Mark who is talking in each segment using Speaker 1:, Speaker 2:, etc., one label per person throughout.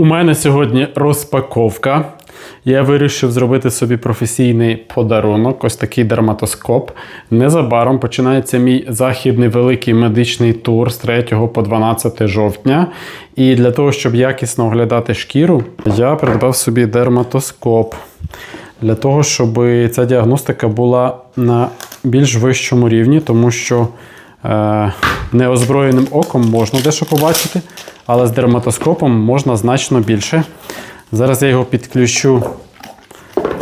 Speaker 1: У мене сьогодні розпаковка. Я вирішив зробити собі професійний подарунок, ось такий дерматоскоп. Незабаром починається мій західний великий медичний тур з 3 по 12 жовтня. І для того, щоб якісно оглядати шкіру, я придбав собі дерматоскоп. Для того, щоб ця діагностика була на більш вищому рівні, тому що е, неозброєним оком можна дещо побачити, але з дерматоскопом можна значно більше. Зараз я його підключу.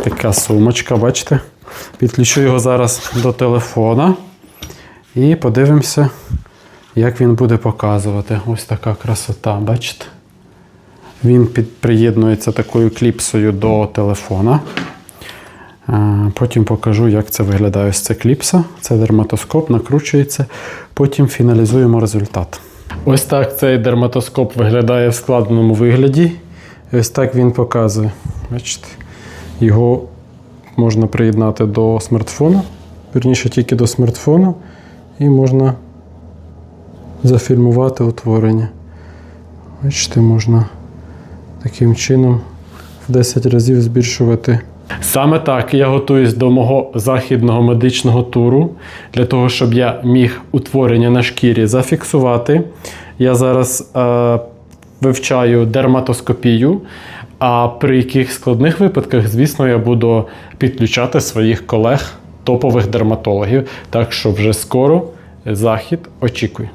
Speaker 1: Така сумочка, бачите? Підключу його зараз до телефона і подивимося, як він буде показувати. Ось така красота, бачите? Він приєднується такою кліпсою до телефона. Потім покажу, як це виглядає. Ось це кліпса, це дерматоскоп, накручується. Потім фіналізуємо результат. Ось так цей дерматоскоп виглядає в складеному вигляді. Ось так він показує. Бачите, його можна приєднати до смартфону, вірніше тільки до смартфону, і можна зафільмувати утворення. Бачите, можна таким чином в 10 разів збільшувати. Саме так я готуюсь до мого західного медичного туру для того, щоб я міг утворення на шкірі зафіксувати. Я зараз е, вивчаю дерматоскопію. А при яких складних випадках, звісно, я буду підключати своїх колег, топових дерматологів. Так що вже скоро захід очікуй.